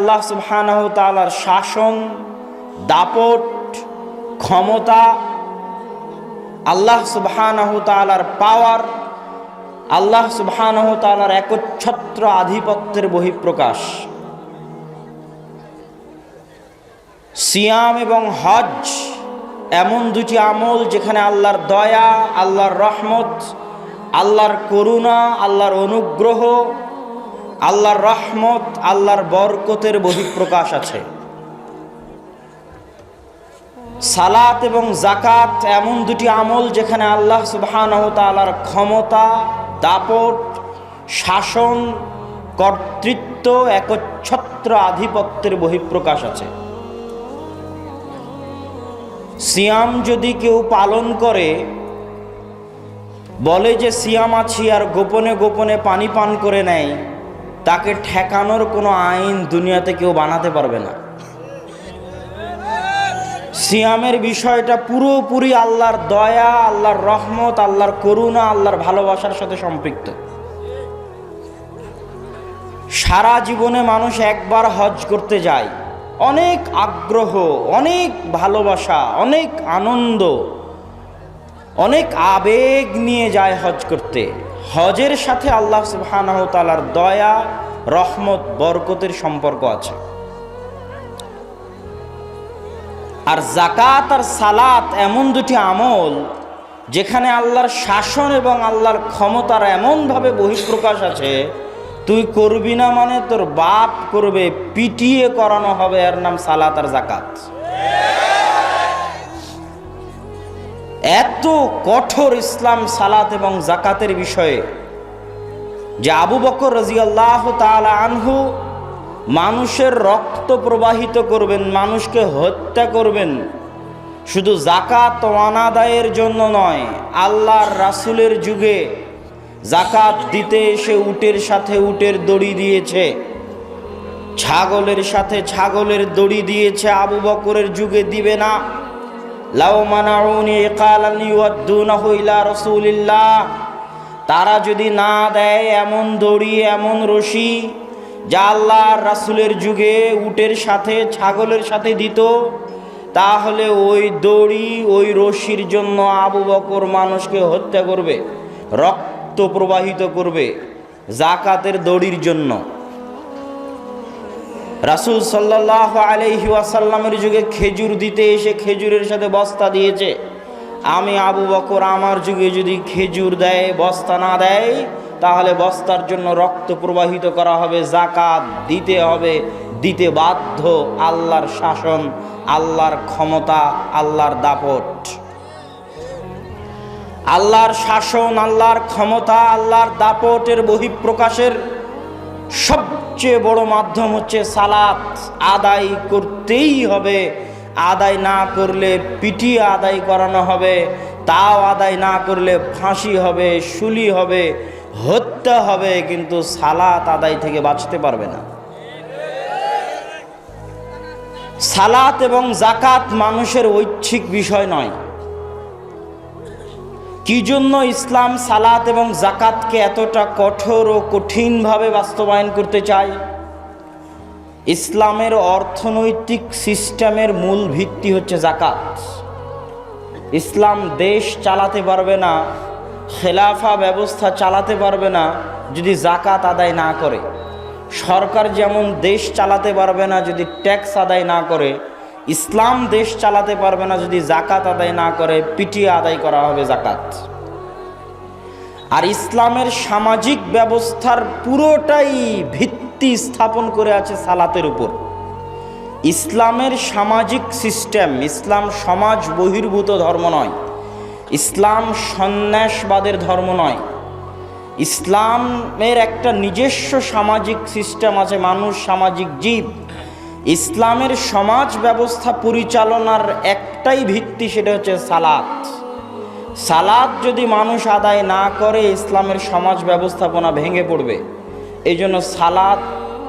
আল্লাহ সুবহানাহ তাআলার শাসন, দাপট, ক্ষমতা, আল্লাহ সুবহানাহ তাআলার পাওয়ার আল্লাহ সুবহানাহ তাআলার একচ্ছত্র আধিপত্যের বহিঃপ্রকাশ। সিয়াম এবং হজ এমন দুটি আমল যেখানে আল্লাহর দয়া, আল্লাহর রহমত, আল্লাহর করুণা, আল্লাহর অনুগ্রহ আল্লাহর রহমত, আল্লাহর বরকতের বহিঃপ্রকাশ আছে। সালাত এবং জাকাত এমন দুটি আমল যেখানে আল্লাহ সুবহানাহু তাআলার ক্ষমতা, দাপট, শাসন, কর্তৃত্ব, একচ্ছত্র আধিপত্যের বহিঃপ্রকাশ আছে। সিয়াম যদি কেউ পালন করে, বলে যে সিয়াম আছি আর গোপনে গোপনে পানি পান করে নেয় তাকে ঠেকানোর কোনো আইন দুনিয়াতে কেউ বানাতে পারবে না। সিয়ামের বিষয়টা পুরোপুরি আল্লাহর দয়া, আল্লাহর রহমত, আল্লাহর করুণা, আল্লাহর ভালোবাসার সাথে সম্পৃক্ত। সারা জীবনে মানুষ একবার হজ করতে যায়। অনেক আগ্রহ, অনেক ভালোবাসা, অনেক আনন্দ, অনেক আবেগ নিয়ে যায় হজ করতে। হজের সাথে আল্লাহ সুবহানাহু দয়া, রহমত, বরকতের সম্পর্ক আছে। আর জাকাত আর সালাত এমন দুটি আমল যেখানে আল্লাহর শাসন এবং আল্লাহর ক্ষমতার এমনভাবে বহিঃপ্রকাশ আছে, তুই করবি না মানে তোর বাপ করবে, পিটিয়ে করানো হবে, এর নাম সালাত আর জাকাত এত কঠোর ইসলাম, সালাত এবং জাকাতের বিষয়ে যে আবু বকর রাজিয়াল্লাহ তাআলা আনহু মানুষের রক্ত প্রবাহিত করবেন, মানুষকে হত্যা করবেন, শুধু জাকাত অনাদায়ের জন্য নয়, আল্লাহর রাসূলের যুগে জাকাত দিতে এসে উটের সাথে উটের দড়ি দিয়েছে, ছাগলের সাথে ছাগলের দড়ি দিয়েছে আবু বকরের যুগে দিবে না। তারা যদি না দেয় এমন দড়ি, এমন রশি যা আল্লাহর রাসূলের যুগে উটের সাথে, ছাগলের সাথে দিত, তাহলে ওই দড়ি, ওই রশির জন্য আবু বকর মানুষকে হত্যা করবে, রক্ত প্রবাহিত করবে জাকাতের দড়ির জন্য। রাসুল সাল্লাহ আলহি ওয়াসাল্লামের যুগে খেজুর দিতে এসে খেজুরের সাথে বস্তা দিয়েছে। আমি আবু বকর আমার যুগে যদি খেজুর দেয়, বস্তা না দেয়, তাহলে বস্তার জন্য রক্ত প্রবাহিত করা হবে, জাকাত দিতে হবে, দিতে বাধ্য আল্লাহর শাসন, আল্লাহর ক্ষমতা, আল্লাহর দাপট। আল্লাহর শাসন, আল্লাহর ক্ষমতা, আল্লাহর দাপটের বহিঃপ্রকাশের সবচেয়ে বড় মাধ্যম হচ্ছে সালাত। আদায় করতেই হবে। আদায় না করলে পিটিয়ে আদায় করানো হবে, তাও আদায় না করলে ফাঁসি হবে শুলি হবে, হত্যা হবে, কিন্তু সালাত আদায় থেকে বাঁচতে পারবে না। সালাত এবং জাকাত মানুষের ঐচ্ছিক বিষয় নয়। কি জন্য ইসলাম সালাত এবং জাকাতকে এতটা কঠোর ও কঠিনভাবে বাস্তবায়ন করতে চায়? ইসলামের অর্থনৈতিক সিস্টেমের মূল ভিত্তি হচ্ছে জাকাত ইসলাম দেশ চালাতে পারবে না, খেলাফা ব্যবস্থা চালাতে পারবে না যদি জাকাত আদায় না করে। সরকার যেমন দেশ চালাতে পারবে না যদি ট্যাক্স আদায় না করে ইসলাম দেশ চালাতে পারবে না যদি জাকাত আদায় না করে, পিটিয়ে আদায় করা হবে জাকাত আর ইসলামের সামাজিক ব্যবস্থার পুরোটাই ভিত্তি স্থাপন করে আছে সালাতের উপর। ইসলামের সামাজিক সিস্টেম, ইসলাম সমাজ বহির্ভূত ধর্ম নয়। ইসলাম সন্ন্যাসবাদের ধর্ম নয়। ইসলামের একটা নিজস্ব সামাজিক সিস্টেম আছে, মানুষ সামাজিক জীব। ইসলামের সমাজ ব্যবস্থা পরিচালনার একটাই ভিত্তি সেটা হচ্ছে সালাত। সালাদ যদি মানুষ আদায় না করে, ইসলামের সমাজ ব্যবস্থাপনা ভেঙে পড়বে। এই জন্য সালাদ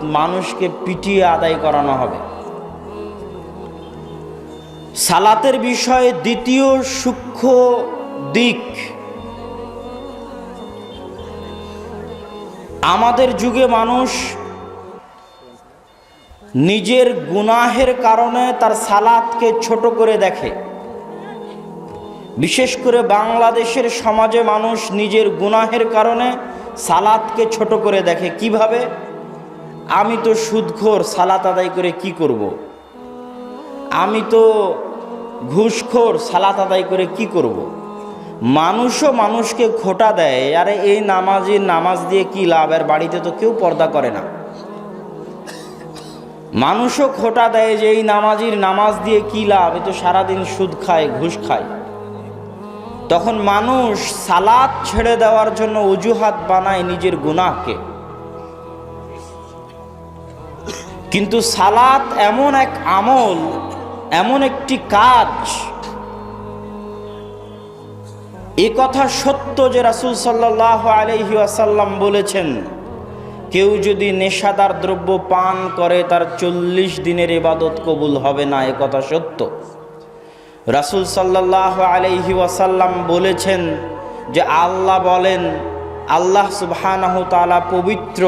মানুষকে পিটিয়ে আদায় করানো হবে। সালাতের বিষয়ে দ্বিতীয় সূক্ষ্ম দিক আমাদের যুগে মানুষ নিজের গুনাহের কারণে তার সালাদকে ছোট করে দেখে। বিশেষ করে বাংলাদেশের সমাজে মানুষ নিজের গুনাহের কারণে সালাদকে ছোট করে দেখে। কীভাবে? আমি তো সুদখোর, সালাত আদায় করে কি করব। আমি তো ঘুষখোর, সালাত আদায় করে কি করব। মানুষও মানুষকে খোটা দেয়, আরে এই নামাজের নামাজ দিয়ে কি লাভ? আর বাড়িতে তো কেউ পর্দা করে না। মানুষও খোটা দেয় যে এই নামাজির নামাজ দিয়ে কি লাভ? এ তো সারাদিন সুদ খায়, ঘুষ খায়। তখন মানুষ সালাদ ছেড়ে দেওয়ার জন্য অজুহাত বানায় নিজের গুনাহকে। কিন্তু সালাত এমন এক আমল, এমন একটি কাজ, এ কথা সত্য যে রাসুল সাল্লাহ আলহি আসাল্লাম বলেছেন। কেউ যদি নেশাদার দ্রব্য পান করে, তার চল্লিশ দিনের ইবাদত কবুল হবে না কথা সত্য। রাসুল সাল্লাহ আলহি ওয়াসাল্লাম বলেছেন যে, আল্লাহ বলেন, আল্লাহ সুবহানাহ তালা পবিত্র,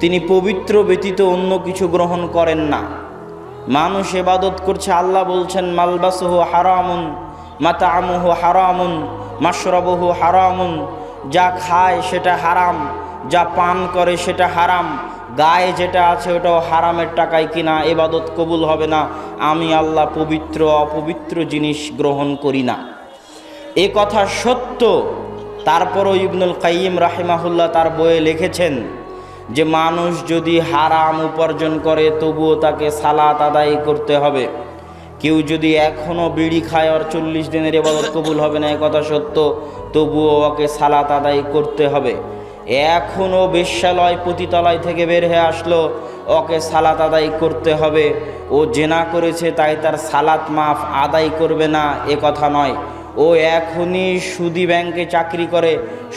তিনি পবিত্র ব্যতীত অন্য কিছু গ্রহণ করেন না। মানুষ এবাদত করছে, আল্লাহ বলছেন, মালবাসহু হারামুন মাতা আমুহু হারামুন মাসরবহু হারামুন, যা খায় সেটা হারাম। যা পান করে সেটা হারাম। গায়ে যেটা আছে ওটাও হারামের টাকায় কিনা, এবাদত কবুল হবে না। আমি আল্লাহ পবিত্র, অপবিত্র জিনিস গ্রহণ করি না। এ কথা সত্য। তারপরও ইবনুল কাইম রাহিমাহুল্লাহ তার বইয়ে লিখেছেন যে, মানুষ যদি হারাম উপার্জন করে, তবুও তাকে সালাত আদায় করতে হবে। কেউ যদি এখনও বিড়ি খায় আর চল্লিশ দিনের এবাদত কবুল হবে না, এ কথা সত্য। তবুও ওকে সালাত আদায় করতে হবে। এখনও বেশ্যালয় পতিতলায় থেকে বের হয়ে আসলো। ওকে সালাত আদায় করতে হবে। ও জেনা করেছে তাই তার সালাত মাফ আদায় করবে না, এ কথা নয়। ও এখনই সুদি ব্যাংকে চাকরি করে।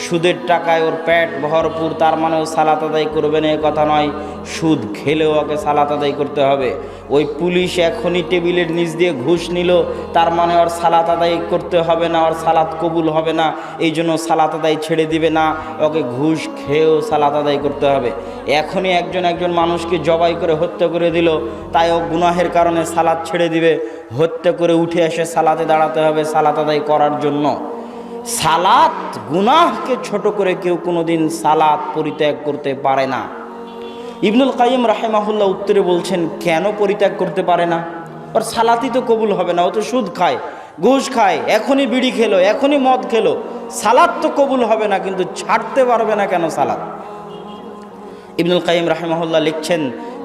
সুদের টাকায় ওর পেট ভরপুর, তার মানে ও সালাত আদায় করবে না কথা নয়। সুদ খেলেও ওকে সালাত আদায় করতে হবে। ওই পুলিশ এখনই টেবিলের নিচ দিয়ে ঘুষ নিল, তার মানে ওর সালাত আদায় করতে হবে না, ওর সালাত কবুল হবে না, এই জন্য সালাত আদায় ছেড়ে দিবে না। ওকে ঘুষ খেয়েও সালাত আদায় করতে হবে। এখনই একজন একজন মানুষকে জবাই করে হত্যা করে দিল, তাই ও গুনাহের কারণে সালাত ছেড়ে দিবে। হত্যা করে উঠে এসে সালাতে দাঁড়াতে হবে, সালাত আদায় করার জন্য। সালাত গুনাহকে ছোট করে কেউ কোনোদিন সালাত পরিত্যাগ করতে পারে না। ইবনুল কাইম রাহেমাহুল্লাহ উত্তরে বলছেন, কেন পরিত্যাগ করতে পারে না? ওর সালাতই তো কবুল হবে না, ও তো সুদ খায়, ঘুষ খায়, এখনই বিড়ি খেলো, এখনই মদ খেলো। সালাদ তো কবুল হবে না, কিন্তু ছাড়তে পারবে না কেন সালাদ ইবনুল কাইম রাহেমাহুল্লাহ লিখছেন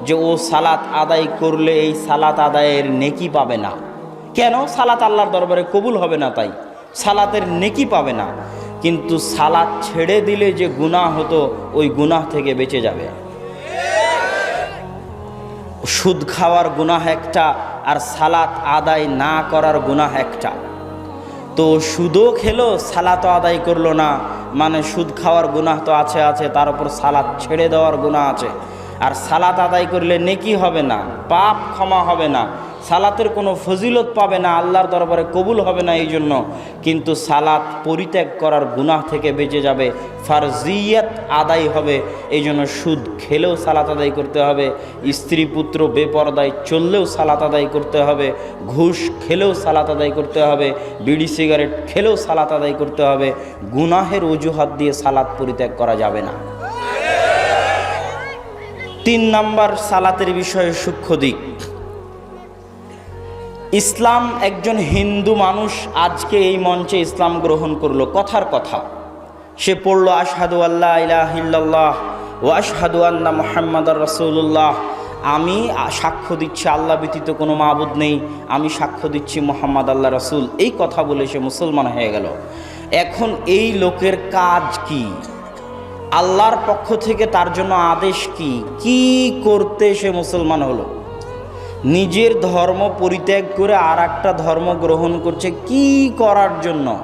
যে, ও সালাত আদায় করলে এই সালাত আদায়ের নেকি পাবে না। কেন সালাত আল্লাহর দরবারে কবুল হবে না তাই? সালাতের নেকি পাবে না। কিন্তু সালাত ছেড়ে দিলে যে গুনাহ হতো, ওই গুনাহ থেকে বেঁচে যাবে। সুদ খাওয়ার গুনাহ একটা আর সালাত আদায় না করার গুনাহ একটা। তো সুদও খেলো, সালাতও আদায় করল না। মানে সুদ খাওয়ার গুনাহ তো আছে আছে, তার উপর সালাত ছেড়ে দেওয়ার গুনাহ আছে। আর সালাত আদায় করলে নেকি হবে না, পাপ ক্ষমা হবে না। সালাতের কোনো ফজিলত পাবে না, আল্লাহর দরবারে কবুল হবে না এই জন্য। কিন্তু সালাত পরিত্যাগ করার গুনাহ থেকে বেঁচে যাবে, ফারজিয়াত আদায় হবে। এই জন্য সুদ খেলেও সালাত আদায় করতে হবে, স্ত্রী পুত্র বেপরদায় চললেও সালাত আদায় করতে হবে, ঘুষ খেলেও সালাত আদায় করতে হবে, বিড়ি সিগারেট খেলেও সালাত আদায় করতে হবে। গুনাহের অজুহাত দিয়ে সালাত পরিত্যাগ করা যাবে না। তিন নাম্বার সালাতের বিষয়ে সূক্ষ্ম দিক। ইসলাম একজন হিন্দু মানুষ আজকে এই মঞ্চে ইসলাম গ্রহণ করল। কথার কথা। সে পড়ল, আশহাদু আল্লাহ ইলাহিল্লাহ ও আশহাদু আন্না মোহাম্মদ রসুল্লাহ আমি সাক্ষ্য দিচ্ছি, আল্লাহ ব্যতীত কোনো মাবুদ নেই। আমি সাক্ষ্য দিচ্ছি মোহাম্মদ আল্লাহ রসুল। এই কথা বলে সে মুসলমান হয়ে গেল। এখন এই লোকের কাজ কি? আল্লাহর পক্ষ থেকে তার জন্য আদেশ কি? কি করতে সে মুসলমান হলো? নিজের ধর্ম পরিত্যাগ করে আর একটা ধর্ম গ্রহণ করছে, কি করার জন্য?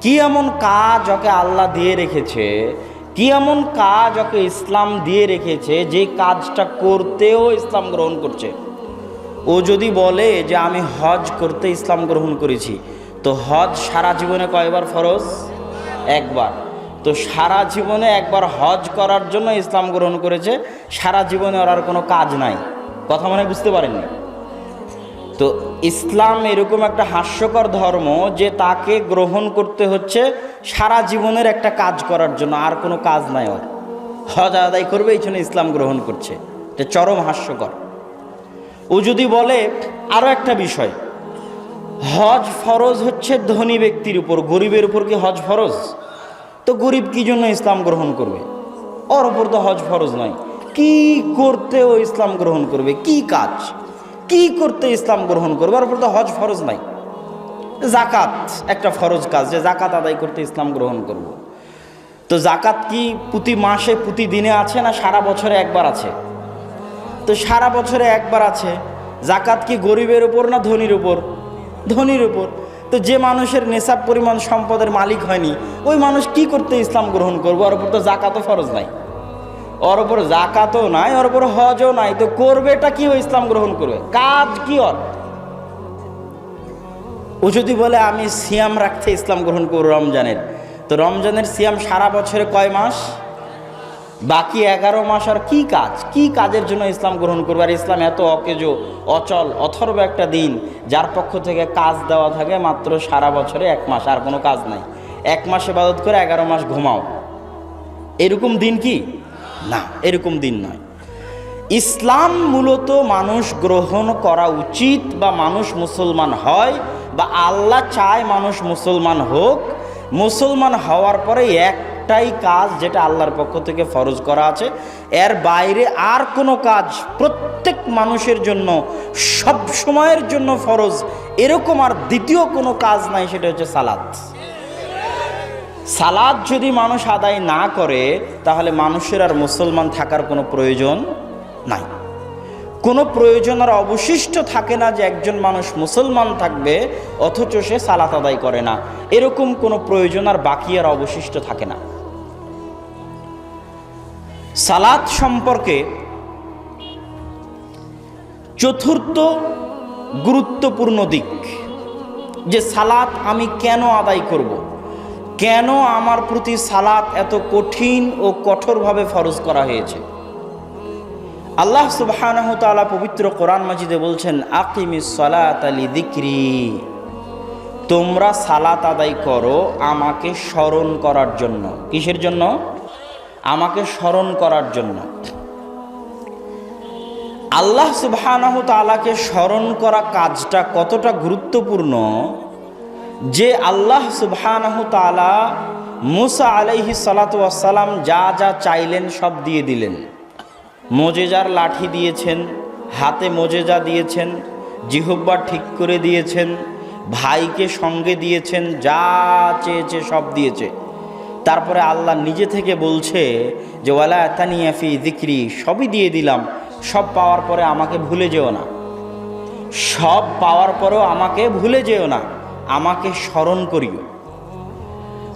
কি এমন কাজ ওকে আল্লাহ দিয়ে রেখেছে? কি এমন কাজ ওকে ইসলাম দিয়ে রেখেছে যে কাজটা করতেও ইসলাম গ্রহণ করছে? ও যদি বলে যে আমি হজ করতে ইসলাম গ্রহণ করেছি, তো হজ সারা জীবনে কয়বার ফরজ? একবার। তো সারা জীবনে একবার হজ করার জন্য ইসলাম গ্রহণ করেছে, সারা জীবনে ওর আর কোনো কাজ নাই। কথা মনে বুঝতে পারেননি। তো ইসলাম এরকম একটা হাস্যকর ধর্ম যে তাকে গ্রহণ করতে হচ্ছে সারা জীবনের একটা কাজ করার জন্য, আর কোনো কাজ নাই ওর। হজ আদায় করবে, এই জন্য ইসলাম গ্রহণ করছে। এটা চরম হাস্যকর। ও যদি বলে আরও একটা বিষয়, হজ ফরজ হচ্ছে ধনী ব্যক্তির উপর, গরিবের উপর কি হজ ফরজ? তো গরিব কি জন্য ইসলাম গ্রহণ করবে? ওর উপর তো হজ ফরজ নয়। কি করতে ও ইসলাম গ্রহণ করবে? কি কাজ? কি করতে ইসলাম গ্রহণ করবে? উপর তো হজ ফরজ নাই। জাকাত একটা ফরজ কাজ, যে জাকাত আদায় করতে ইসলাম গ্রহণ করব। তো জাকাত কি প্রতি মাসে, প্রতি দিনে আছে না সারা বছরে একবার আছে? তো সারা বছরে একবার আছে। জাকাত কি গরিবের উপর না ধনির উপর? ধনির উপর। তো যে মানুষের নেশাব পরিমাণ সম্পদের মালিক হয়নি, ওই মানুষ কি করতে ইসলাম গ্রহণ করব? ওর উপর তো জাকাতও ফরজ নাই। ওর ওপর জাকাতও নাই, ওর উপর হজও নাই। তো করবেটা কি ইসলাম গ্রহণ করবে? কাজ কি ওর? ও যদি বলে, আমি সিয়াম রাখতে ইসলাম গ্রহণ করব রমজানের। তো রমজানের সিয়াম সারা বছরে কয় মাস? বাকি এগারো মাস আর কি কাজ? কি কাজের জন্য ইসলাম গ্রহণ করবে? আর ইসলাম এত অকেজো, অচল, অথর্ব একটা দিন, যার পক্ষ থেকে কাজ দেওয়া থাকে মাত্র সারা বছরে এক মাস, আর কোনো কাজ নাই। এক মাস ইবাদত করে এগারো মাস ঘুমাও। এরকম দিন কি? না, এরকম দিন নয়। ইসলাম মূলত মানুষ গ্রহণ করা উচিত বা মানুষ মুসলমান হয় বা আল্লাহ চায় মানুষ মুসলমান হোক, মুসলমান হওয়ার পরে একটাই কাজ যেটা আল্লাহর পক্ষ থেকে ফরজ করা আছে, এর বাইরে আর কোনো কাজ প্রত্যেক মানুষের জন্য, সব সময়ের জন্য ফরজ, এরকম আর দ্বিতীয় কোনো কাজ নাই, সেটা হচ্ছে সালাত। সালাদ যদি মানুষ আদায় না করে, তাহলে মানুষের আর মুসলমান থাকার কোনো প্রয়োজন নাই। কোনো প্রয়োজন আর অবশিষ্ট থাকে না যে একজন মানুষ মুসলমান থাকবে, অথচ সে সালাত আদায় করে না। এরকম কোনো প্রয়োজন আর বাকি আর অবশিষ্ট থাকে না। সালাত সম্পর্কে চতুর্থ গুরুত্বপূর্ণ দিক, যে সালাত আমি কেন আদায় করব। কেন আমার প্রতি সালাত এত কঠিন ও কঠোরভাবে ফরজ করা হয়েছে? আল্লাহ সুবহানাহু তাআলা পবিত্র কোরআন মাজিদে বলছেন আকিমি সালাত দিক্রি তোমরা সালাত আদায় করো আমাকে স্মরণ করার জন্য। কিসের জন্য? আমাকে স্মরণ করার জন্য। আল্লাহ সুবহানাহু তাআলাকে স্মরণ করা কাজটা কতটা গুরুত্বপূর্ণ যে আল্লাহ তাআলা মুসা আলাইহি সালাতু ওয়াসসালাম যা যা চাইলেন সব দিয়ে দিলেন। মোজেজার লাঠি দিয়েছেন, হাতে মোজেজা দিয়েছেন জিহব্বা ঠিক করে দিয়েছেন, ভাইকে সঙ্গে দিয়েছেন, যা চেয়েছে সব দিয়েছে। তারপরে আল্লাহ নিজে থেকে বলছে যে, ওয়ালা তানিয়াফি দিক্রি সবই দিয়ে দিলাম। সব পাওয়ার পরে আমাকে ভুলে যেও না। সব পাওয়ার পরেও আমাকে ভুলে যেও না। আমাকে স্মরণ করিও।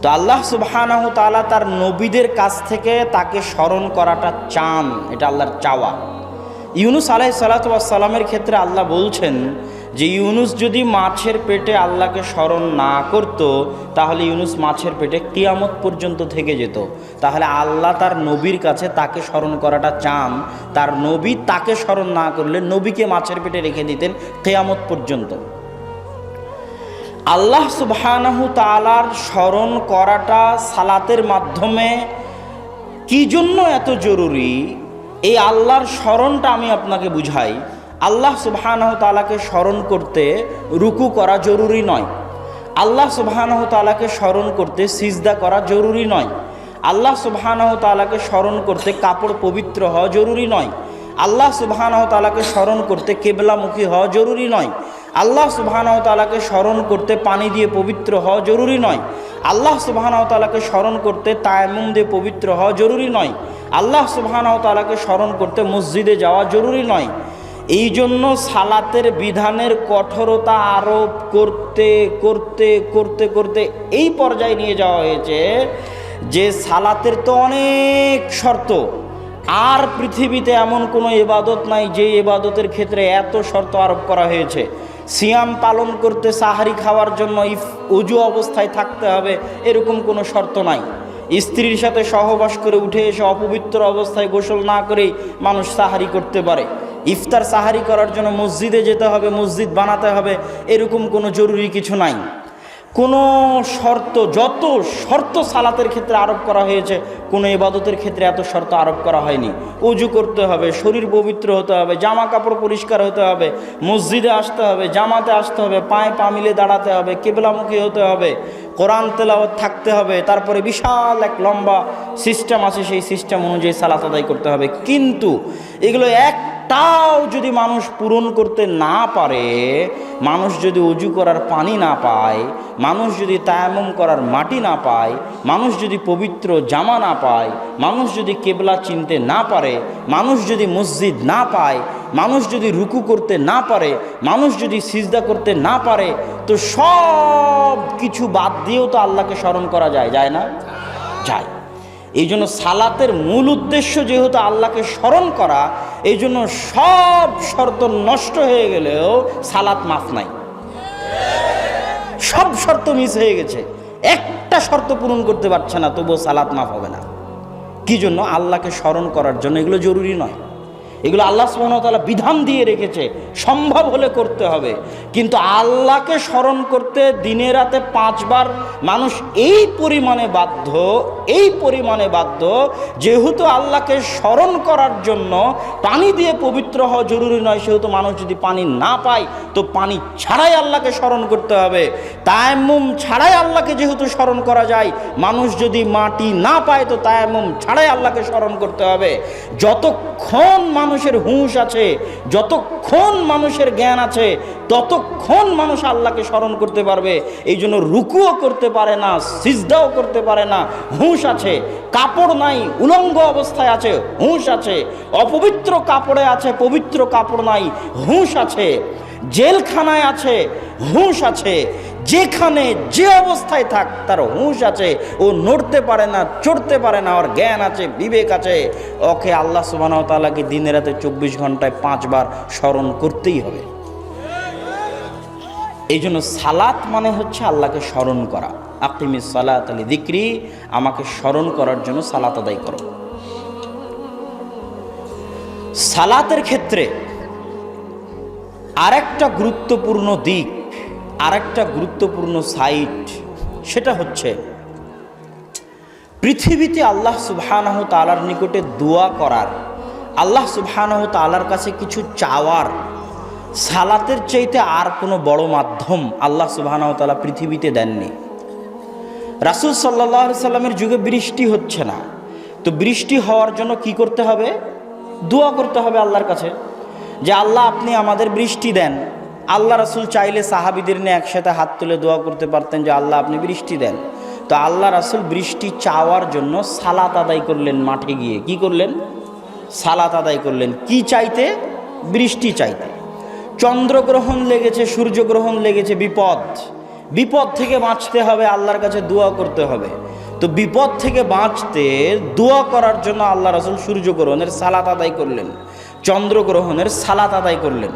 তো আল্লাহ সুবহানাহ তাআলা তার নবীদের কাছ থেকে তাকে স্মরণ করাটা চান, এটা আল্লাহর চাওয়া। ইউনুস আলাহ সালাতামের ক্ষেত্রে আল্লাহ বলছেন যে, ইউনুস যদি মাছের পেটে আল্লাহকে স্মরণ না করত, তাহলে ইউনুস মাছের পেটে কিয়ামত পর্যন্ত থেকে যেত। তাহলে আল্লাহ তার নবীর কাছে তাকে স্মরণ করাটা চান। তার নবী তাকে স্মরণ না করলে নবীকে মাছের পেটে রেখে দিতেন কেয়ামত পর্যন্ত। আল্লাহ সুবহানাহু তালার স্মরণ করাটা সালাতের মাধ্যমে কি জন্য এত জরুরি? এই আল্লাহর স্মরণটা আমি আপনাকে বুঝাই। আল্লাহ সুবহানাহু তালাকে স্মরণ করতে রুকু করা জরুরি নয়। আল্লাহ সুবহানাহু তালাকে স্মরণ করতে সিজদা করা জরুরি নয়। আল্লাহ সুবহানাহু তালাকে স্মরণ করতে কাপড় পবিত্র হওয়া জরুরি নয়। আল্লাহ সুবহানাহু তালাকে স্মরণ করতে কেবলামুখী হওয়া জরুরি নয়। আল্লাহ সুবহানাহু তালাকে স্মরণ করতে পানি দিয়ে পবিত্র হওয়া জরুরি নয়। আল্লাহ সুবহানাহু তালাকে স্মরণ করতে তায়ামুম দিয়ে পবিত্র হওয়া জরুরি নয়। আল্লাহ সুবহানাহু তালাকে স্মরণ করতে মসজিদে যাওয়া জরুরি নয়। এই জন্য সালাতের বিধানের কঠোরতা আরোপ করতে করতে করতে করতে এই পর্যায়ে নিয়ে যাওয়া হয়েছে যে সালাতের তো অনেক শর্ত। আর পৃথিবীতে এমন কোনো এবাদত নাই যে এবাদতের ক্ষেত্রে এত শর্ত আরোপ করা হয়েছে। সিয়াম পালন করতে সাহারি খাওয়ার জন্য ইফ উজু অবস্থায় থাকতে হবে, এরকম কোনো শর্ত নাই। স্ত্রীর সাথে সহবাস করে উঠে এসে অপবিত্র অবস্থায় গোসল না করেই মানুষ সাহারি করতে পারে। ইফতার সাহারি করার জন্য মসজিদে যেতে হবে, মসজিদ বানাতে হবে, এরকম কোনো জরুরি কিছু নাই। কোনো শর্ত, যত শর্ত সালাতের ক্ষেত্রে আরোপ করা হয়েছে, কোনো ইবাদতের ক্ষেত্রে এত শর্ত আরোপ করা হয়নি। উজু করতে হবে, শরীর পবিত্র হতে হবে, জামা কাপড় পরিষ্কার হতে হবে, মসজিদে আসতে হবে, জামাতে আসতে হবে, পায়ে পা মিলে দাঁড়াতে হবে, কেবলামুখী হতে হবে, কোরআন তেলাওয়াত থাকতে হবে, তারপরে বিশাল এক লম্বা সিস্টেম আছে, সেই সিস্টেম অনুযায়ী সালাত আদায় করতে হবে। কিন্তু এগুলো একটাও যদি মানুষ পূরণ করতে না পারে, মানুষ যদি উজু করার পানি না পায়, মানুষ যদি তায়ামুম করার মাটি না পায়, মানুষ যদি পবিত্র জামা না পায়, মানুষ যদি কেবলা চিনতে না পারে, মানুষ যদি মসজিদ না পায়, মানুষ যদি রুকু করতে না পারে, মানুষ যদি সিজদা করতে না পারে, তো সব কিছু বাদ দিয়েও তো আল্লাহকে স্মরণ করা যায় যায় না? যায়। এই জন্য সালাতের মূল উদ্দেশ্য যেহেতু আল্লাহকে স্মরণ করা এই জন্য সব শর্ত নষ্ট হয়ে গেলেও সালাত মাফ নাই। সব শর্ত মিস হয়ে গেছে। একটা শর্ত পূরণ করতে পারছে না, তবুও সালাত মাফ হবে না। কি জন্য? আল্লাহকে স্মরণ করার জন্য। এগুলো জরুরি নয়। এগুলো আল্লাহ সুবাহতালা বিধান দিয়ে রেখেছে। সম্ভব হলে করতে হবে। কিন্তু আল্লাহকে স্মরণ করতে দিনে রাতে পাঁচবার মানুষ এই পরিমাণে বাধ্য, এই পরিমাণে বাধ্য, যেহেতু আল্লাহকে স্মরণ করার জন্য পানি দিয়ে পবিত্র হওয়া জরুরি নয়, সেহেতু মানুষ যদি পানি না পায়, তো পানি ছাড়াই আল্লাহকে স্মরণ করতে হবে। তায়াম্মুম ছাড়াই আল্লাহকে যেহেতু স্মরণ করা যায়, মানুষ যদি মাটি না পায়, তো তায়াম্মুম ছাড়াই আল্লাহকে স্মরণ করতে হবে। যতক্ষণ মানুষের হুঁশ আছে, যতক্ষণ মানুষের জ্ঞান আছে, ততক্ষণ মানুষ আল্লাহকে স্মরণ করতে পারবে। এই জন্য রুকুও করতে পারে না, সিজদাও করতে পারে না, হুঁশ আছে। কাপড় নাই, উলঙ্গ অবস্থায় আছে, হুঁশ আছে। অপবিত্র কাপড়ে আছে, পবিত্র কাপড় নাই, হুঁশ আছে। জেলখানায় আছে, হুঁশ আছে। যেখানে যে অবস্থায় থাক, তার হুঁশ আছে। ও নড়তে পারে না, চড়তে পারে না, ওর জ্ঞান আছে, বিবেক আছে। ওকে আল্লাহ সুবাহ তালাকে দিনে রাতে চব্বিশ ঘন্টায় পাঁচবার স্মরণ করতেই হবে। এই জন্য সালাত মানে হচ্ছে আল্লাহকে স্মরণ করা। আকিমি সালাত আলী দিক্রি, আমাকে স্মরণ করার জন্য সালাত আদায় করো। সালাতের ক্ষেত্রে আরেকটা গুরুত্বপূর্ণ দিক, আরেকটা গুরুত্বপূর্ণ সাইট, সেটা হচ্ছে পৃথিবীতে আল্লাহ সুবহানাহ তালার নিকটে দোয়া করার, আল্লাহ সুবহানাহ তালার কাছে কিছু চাওয়ার, সালাতের চাইতে আর কোনো বড় মাধ্যম আল্লাহ সুবহানাহ তালা পৃথিবীতে দেননি। রাসুল সাল্লাহ সাল্লামের যুগে বৃষ্টি হচ্ছে না। তো বৃষ্টি হওয়ার জন্য কি করতে হবে? দোয়া করতে হবে আল্লাহর কাছে। যে আল্লাহ আপনি আমাদের বৃষ্টি দেন। আল্লাহ রাসুল চাইলে সাহাবিদের নিয়ে একসাথে হাত তুলে দোয়া করতে পারতেন যে আল্লাহ আপনি বৃষ্টি দেন। তো আল্লাহ রাসুল বৃষ্টি চাওয়ার জন্য সালাত আদায় করলেন মাঠে গিয়ে। কি করলেন? সালাত আদায় করলেন। কি চাইতে? বৃষ্টি চাইতে। চন্দ্রগ্রহণ লেগেছে, সূর্যগ্রহণ লেগেছে, বিপদ। বিপদ থেকে বাঁচতে হবে, আল্লাহর কাছে দোয়া করতে হবে। তো বিপদ থেকে বাঁচতে দোয়া করার জন্য আল্লাহ রাসুল সূর্যগ্রহণের সালাত আদায় করলেন। চন্দ্রগ্রহণের সালাত আদায় করলেন।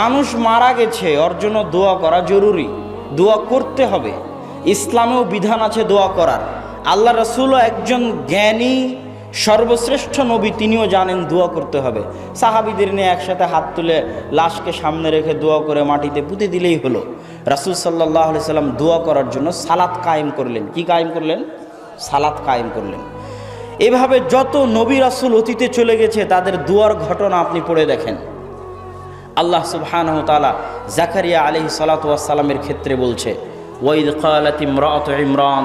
মানুষ মারা গেছে ওর জন্য দোয়া করা জরুরি। দোয়া করতে হবে। ইসলামেও বিধান আছে দোয়া করার। আল্লাহ রসুলও একজন জ্ঞানী, সর্বশ্রেষ্ঠ নবী, তিনিও জানেন দোয়া করতে হবে। সাহাবিদের নিয়ে একসাথে হাত তুলে লাশকে সামনে রেখে দোয়া করে মাটিতে পুঁতে দিলেই হলো। রাসুল সাল্লাহ সাল্লাম দোয়া করার জন্য সালাত কায়েম করলেন। কি কায়েম করলেন? সালাত কায়েম করলেন। এভাবে যত নবী রাসুল অতীতে চলে গেছে, তাদের দুয়ার ঘটনা আপনি পড়ে দেখেন। আল্লাহ সুবহানাহ তাআলা জাকারিয়া আলাইহিস সালাতু ওয়াস ক্ষেত্রে বলছে ইমরান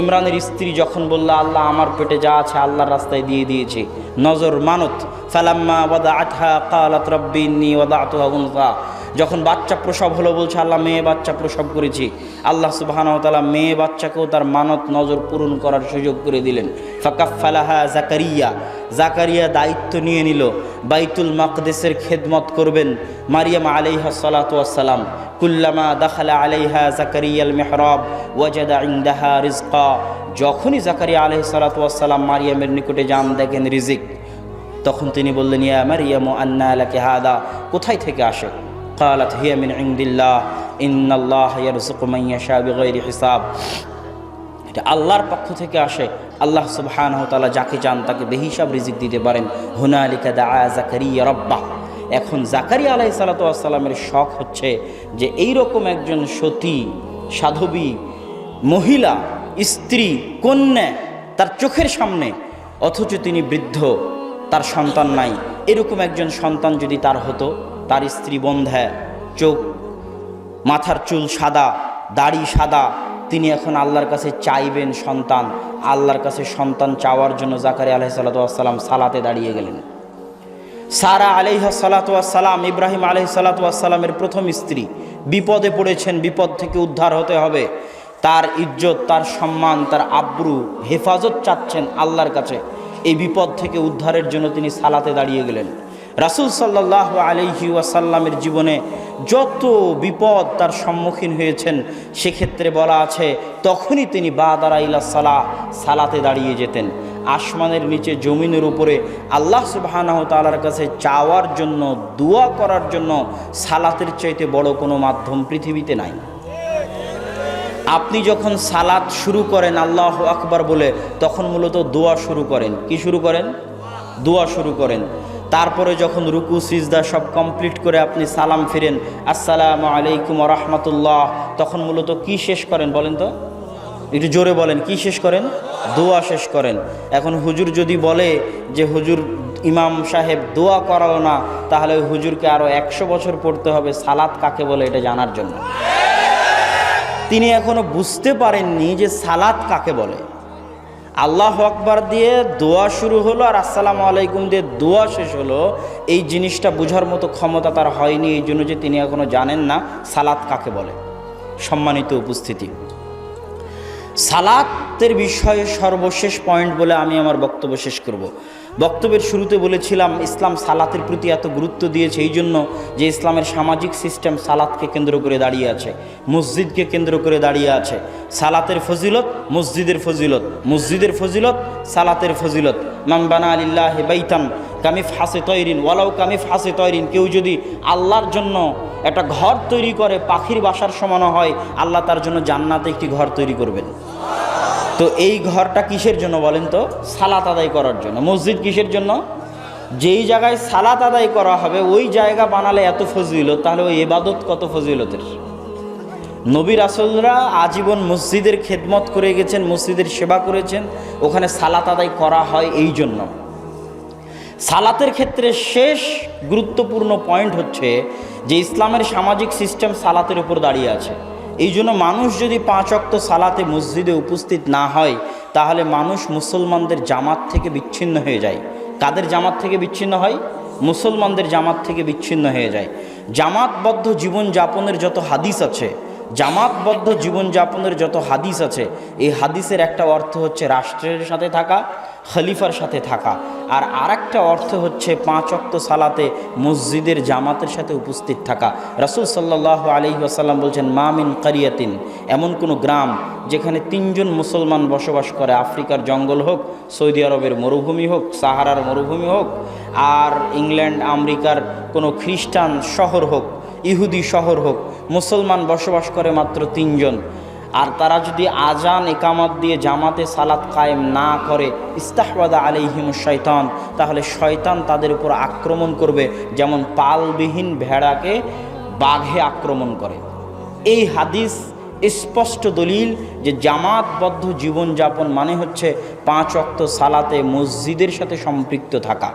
ইমরানের স্ত্রী যখন বলল, আল্লাহ আমার পেটে যা আছে আল্লাহর রাস্তায় দিয়ে দিয়েছি, নজর মানত। ফালাম্মা ওয়াদাআতহা ক্বালাত রাব্বি ইন্নী ওয়াদাতুহা উনসা। যখন বাচ্চা প্রসব হলো বলছে, আল্লাহ, মেয়ে বাচ্চা প্রসব করেছি। আল্লাহ সুবহানাহু তাআলা মেয়ে বাচ্চাকেও তার মানত, নজর পূরণ করার সুযোগ করে দিলেন। ফাকাফালাহা জাকারিয়া জাকারিয়া দায়িত্ব নিয়ে নিল। বাইতুল মাকদেসের খেদমত করবেন মারিয়াম আলাইহা সালাতাম কুল্লামা দাখালা আলাইহা জাকারিয়াল মেহরব, ওয়াজাদা ইন্দাহা রিজকা। যখনই জাকারিয়া আলহ সালাতাম মারিয়ামের নিকটে যান, দেখেন রিজিক। তখন তিনি বললেন, ইয়া মারিয়াম আন্না আলাকে হাদা। কোথায় থেকে আসে? قالت هي من عند الله إن الله يرزق من يشاء بغير حساب এটা আল্লাহর পক্ষ থেকে আসে আল্লাহ সুবহানাহু ওয়া তাআলা যাকে চান তাকে বেহিসাব রিজিক দিতে পারেন হুনালিকা দা জাকারিয়া রব্বাহ এখন জাকারিয়া আলাই সালাতামের শখ হচ্ছে যে এই রকম একজন সতী সাধবী মহিলা স্ত্রী কন্যা তার চোখের সামনে অথচ তিনি বৃদ্ধ তার সন্তান নাই এরকম একজন সন্তান যদি তার হতো তার স্ত্রী বন্ধা, চোখ, মাথার চুল সাদা, দাড়ি সাদা। তিনি এখন আল্লাহর কাছে চাইবেন সন্তান। আল্লাহর কাছে সন্তান চাওয়ার জন্য জাকারি আলহ সালাতে দাঁড়িয়ে গেলেন। সারা আলিহ সালাতাম ইব্রাহিম আলহ সালাতামের প্রথম স্ত্রী। বিপদে পড়েছেন, বিপদ থেকে উদ্ধার হতে হবে। তার ইজ্জত, তার সম্মান, তার আব্রু, হেফাজত চাচ্ছেন আল্লাহর কাছে। এই বিপদ থেকে উদ্ধারের জন্য তিনি সালাতে দাঁড়িয়ে গেলেন। রাসুল সাল্লাহ আলহি ওয়াসাল্লামের জীবনে যত বিপদ তার সম্মুখীন হয়েছেন, সেক্ষেত্রে বলা আছে তখনই তিনি বা দাঁড়াইলা সালা, সালাতে দাঁড়িয়ে যেতেন। আসমানের নিচে, জমিনের উপরে আল্লাহ সুবাহানাহ তালার কাছে চাওয়ার জন্য, দোয়া করার জন্য সালাতের চাইতে বড় কোনো মাধ্যম পৃথিবীতে নাই। আপনি যখন সালাত শুরু করেন, আল্লাহ আকবার বলে, তখন মূলত দোয়া শুরু করেন। কি শুরু করেন? দোয়া শুরু করেন। তারপরে যখন রুকু, সিজদা সব কমপ্লিট করে আপনি সালাম ফিরেন, আসসালামু আলাইকুম রহমতুল্লাহ। তখন মূলত কি শেষ করেন বলেন তো? একটু জোরে বলেন, কি শেষ করেন? দোয়া শেষ করেন। এখন হুজুর যদি বলে যে, হুজুর, ইমাম সাহেব দোয়া করালো না, তাহলে ওই হুজুরকে আরও একশো বছর পড়তে হবে সালাত কাকে বলে এটা জানার জন্য। তিনি এখনও বুঝতে পারেননি যে সালাত কাকে বলে। আল্লাহ আকবার দিয়ে দোয়া শুরু হলো আর আসসালামু আলাইকুম দিয়ে দোয়া শেষ হলো। এই জিনিসটা বোঝার মতো ক্ষমতা তার হয়নি, এই জন্য যে তিনি এখনও জানেন না, সালাত কাকে বলে? সম্মানিত উপস্থিতি। সালাতের বিষয়ে সর্বশেষ পয়েন্ট বলে আমি আমার বক্তব্য শেষ করব। বক্তব্যের শুরুতে বলেছিলাম, ইসলাম সালাতের প্রতি এত গুরুত্ব দিয়েছে, এই জন্য যে ইসলামের সামাজিক সিস্টেম সালাতকে কেন্দ্র করে দাঁড়িয়ে আছে, মসজিদকে কেন্দ্র করে দাঁড়িয়ে আছে। সালাতের ফজিলত, মসজিদের ফজিলত মসজিদের ফজিলত, সালাতের ফজিলত। মামবানা আলিল্লাহ বাইতান কামিফ হাসে তৈরিন, ওয়ালাউ কামিফ হাসে তৈরিন। কেউ যদি আল্লাহর জন্য একটা ঘর তৈরি করে, পাখির বাসার সমানো হয়, আল্লাহ তার জন্য জান্নাতে একটি ঘর তৈরি করবেন। তো এই ঘরটা কিসের জন্য বলেন তো? সালাত আদায় করার জন্য। মসজিদ কিসের জন্য? যেই জায়গায় সালাত আদায় করা হবে, ওই জায়গা বানালে এত ফজিলত, তাহলে ওই এবাদত কত ফজিলতের? নবী রাসুলরা আজীবন মসজিদের খেদমত করে গেছেন, মসজিদের সেবা করেছেন, ওখানে সালাত আদায় করা হয় এই জন্য। সালাতের ক্ষেত্রে শেষ গুরুত্বপূর্ণ পয়েন্ট হচ্ছে যে ইসলামের সামাজিক সিস্টেম সালাতের উপর দাঁড়িয়ে আছে। এই জন্য মানুষ যদি পাঁচ অক্ত সালাতে মসজিদে উপস্থিত না হয়, তাহলে মানুষ মুসলমানদের জামাত থেকে বিচ্ছিন্ন হয়ে যায়। কাদের জামাত থেকে বিচ্ছিন্ন হয়? মুসলমানদের জামাত থেকে বিচ্ছিন্ন হয়ে যায়। জামাতবদ্ধ জীবনযাপনের যত হাদিস আছে জামাতবদ্ধ জীবনযাপনের যত হাদিস আছে, এই হাদিসের একটা অর্থ হচ্ছে রাষ্ট্রের সাথে থাকা, খলিফার সাথে থাকা। আর আরেকটা অর্থ হচ্ছে পাঁচ অক্ত সালাতে মসজিদের জামাতের সাথে উপস্থিত থাকা। রাসুল সাল্লাহ আলহি আসাল্লাম বলছেন মামিন কারিয়াতিন। এমন কোনো গ্রাম যেখানে তিনজন মুসলমান বসবাস করে, আফ্রিকার জঙ্গল হোক, সৌদি আরবের মরুভূমি হোক, সাহারার মরুভূমি হোক, আর ইংল্যান্ড, আমেরিকার কোনো খ্রিস্টান শহর হোক, ইহুদি শহর হোক মুসলমান বসবাস করে মাত্র তিনজন। আর তারা যদি আজান, একামত দিয়ে জামাতে সালাত কায়েম না করে ইস্তাহবাদা আলিহিম শয়তান, তাহলে শয়তান তাদের উপর আক্রমণ করবে, যেমন পালবিহীন ভেড়াকে বাঘে আক্রমণ করে। এই হাদিস স্পষ্ট দলিল যে জামাতবদ্ধ জীবনযাপন মানে হচ্ছে পাঁচ অক্ত সালাতে মসজিদের সাথে সম্পৃক্ত থাকা।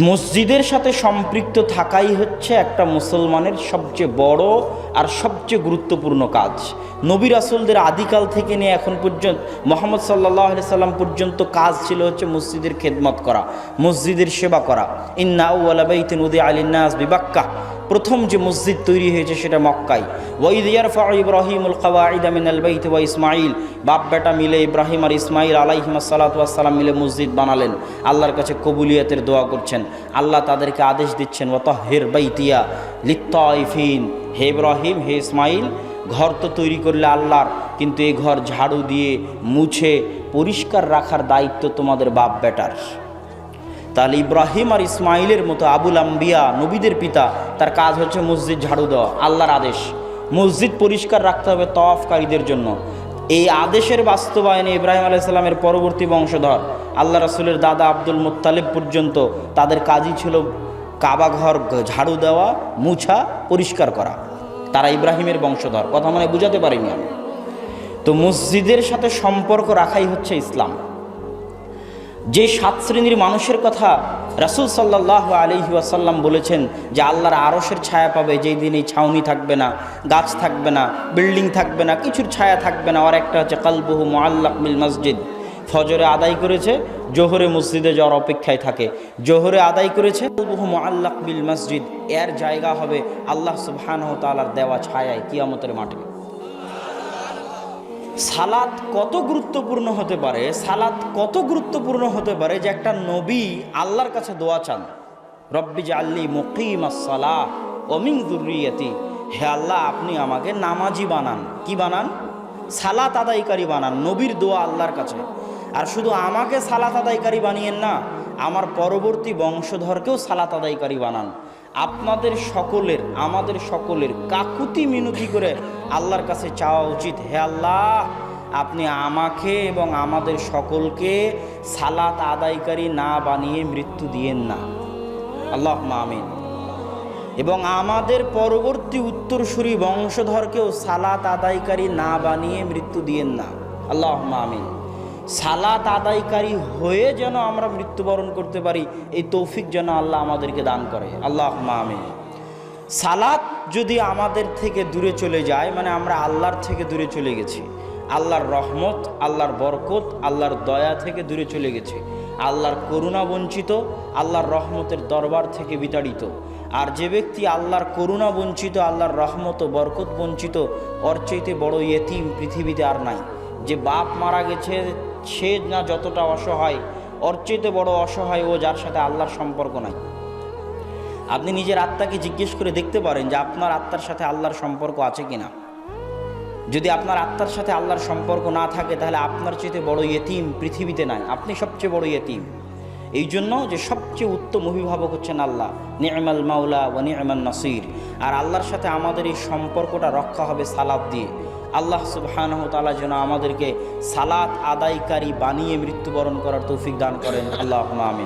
মসজিদের সাথে সম্পৃক্ত থাকাই হচ্ছে একটা মুসলমানের সবচেয়ে বড় আর সবচেয়ে গুরুত্বপূর্ণ কাজ। নবী রাসুলদের আদিকাল থেকে নিয়ে এখন পর্যন্ত, মোহাম্মদ সাল্লাহ সাল্লাম পর্যন্ত কাজ ছিল হচ্ছে মসজিদের খেদমত করা, মসজিদের সেবা করা। ইন্না উদ্দিন উদে আলিনাস বিবাক্কা। প্রথম যে মসজিদ তৈরি হয়েছে সেটা মক্কাই ওয়াইদিয়ার ফা ইব্রাহিমুল কাওয়াইদা মিনাল বাইত ওয়া ইসমাইল বাপ বেটা মিলে ইব্রাহিম আর ইসমাইল আলাইহিমা সালাতাম মিলে মসজিদ বানালেন। আল্লাহর কাছে কবুলিয়াতের দোয়া করছেন। আল্লাহ তাদেরকে আদেশ দিচ্ছেন ওত হের বাইতিয়া লিত্তাইফিন। হে ইব্রাহিম, হে ইসমাইল ঘর তো তৈরি করলে আল্লাহর, কিন্তু এই ঘর ঝাড়ু দিয়ে মুছে পরিষ্কার রাখার দায়িত্ব তোমাদের বাপ বেটার। তাহলে ইব্রাহিম আর ইসমাইলের মতো আবুল আম্বিয়া নবীদের পিতা, তার কাজ হচ্ছে মসজিদ ঝাড়ু দেওয়া, আল্লাহর আদেশ। মসজিদ পরিষ্কার রাখতে হবে তওয়াফকারীদের জন্য। এই আদেশের বাস্তবায়নে ইব্রাহিম আলাইসাল্লামের পরবর্তী বংশধর, আল্লাহ রাসুলের দাদা আব্দুল মুত্তালিব পর্যন্ত তাদের কাজই ছিল কাবা ঘর ঝাড়ু দেওয়া, মুছা, পরিষ্কার করা। তারা ইব্রাহিমের বংশধর। কথা মানে বুঝাতে পারিনি আমি। তো মসজিদের সাথে সম্পর্ক রাখাই হচ্ছে ইসলাম। যে সাত শ্রেণির মানুষের কথা রাসুল সাল্লাহ আলহি ওয়াসাল্লাম বলেছেন যে আল্লাহর আরসের ছায়া পাবে, যেই দিন এই ছাউনি থাকবে না, গাছ থাকবে না, বিল্ডিং থাকবে না, কিছুর ছায়া থাকবে না। আর একটা হচ্ছে কালবহু মোয়াল্লাক মিল মসজিদ। ফজরে আদায় করেছে, জোহরে মসজিদে যাওয়ার অপেক্ষায় থাকে। জোহরে আদায় করেছে মোয়াল্লাক মিল মসজিদ। এর জায়গা হবে আল্লাহ সুবহানাহ দেওয়া ছায়ায় কিয়ামতের মাঠে। সালাত কত গুরুত্বপূর্ণ হতে পারে, সালাত কত গুরুত্বপূর্ণ হতে পারে যে একটা নবী আল্লাহর কাছে দোয়া চান। রব্বি জাল্লি মুকিম সালাহ অমিং দুর্রিয়াতি হে আল্লাহ, আপনি আমাকে নামাজি বানান। কি বানান? সালাত আদায়কারী বানান, নবীর দোয়া আল্লাহর কাছে। আর শুধু আমাকে সালাত আদায়কারী বানিয়েন না, আমার পরবর্তী বংশধরকেও সালাত আদায়কারী বানান। আপনাদের সকলের, আমাদের সকলের কাকুতি মিনতি করে আল্লাহর কাছে চাওয়া উচিত। হে আল্লাহ, আপনি আমাকে এবং আমাদের সকলকে সালাত আদায়কারী না বানিয়ে মৃত্যু দিয়েন না। আল্লাহ আমিন। এবং আমাদের পরবর্তী উত্তরসূরি বংশধরকেও সালাত আদায়কারী না বানিয়ে মৃত্যু দিয়েন না। আল্লাহ আমিন। সালাত আদায়কারী হয়ে যেন আমরা মৃত্যুবরণ করতে পারি, এই তৌফিক যেন আল্লাহ আমাদেরকে দান করে। আল্লাহ আমিন। সালাত যদি আমাদের থেকে দূরে চলে যায় মানে আমরা আল্লাহর থেকে দূরে চলে গেছি, আল্লাহর রহমত, আল্লাহর বরকত, আল্লাহর দয়া থেকে দূরে চলে গেছে, আল্লাহর করুণা বঞ্চিত, আল্লাহর রহমতের দরবার থেকে বিতাড়িত, আর যে ব্যক্তি আল্লাহর করুণা বঞ্চিত, আল্লাহর রহমত ও বরকত বঞ্চিত, ওর চাইতে বড় ইয়েতিম পৃথিবীতে আর নাই। যে বাপ মারা গেছে সে না যতটা অসহায়, ওর চাইতে বড় অসহায় ও যার সাথে আল্লাহর সম্পর্ক নাই। আপনি নিজের আত্মাকে জিজ্ঞেস করে দেখতে পারেন যে আপনার আত্মার সাথে আল্লাহর সম্পর্ক আছে কি না যদি আপনার আত্মার সাথে আল্লাহর সম্পর্ক না থাকে, তাহলে আপনার চেয়ে বড় ইয়েতিম পৃথিবীতে নাই। আপনি সবচেয়ে বড় ইয়েতিম। এই জন্য যে সবচেয়ে উত্তম অভিভাবক হচ্ছেন আল্লাহ নিয়মাল মাওলা ও নিয়মাল নাসির। আর আল্লাহর সাথে আমাদের এই সম্পর্কটা রক্ষা হবে সালাদ দিয়ে। আল্লাহ সুবহানহ তালা যেন আমাদেরকে সালাত আদায়কারী বানিয়ে মৃত্যুবরণ করার তৌফিক দান করেন। আল্লাহ আমিন।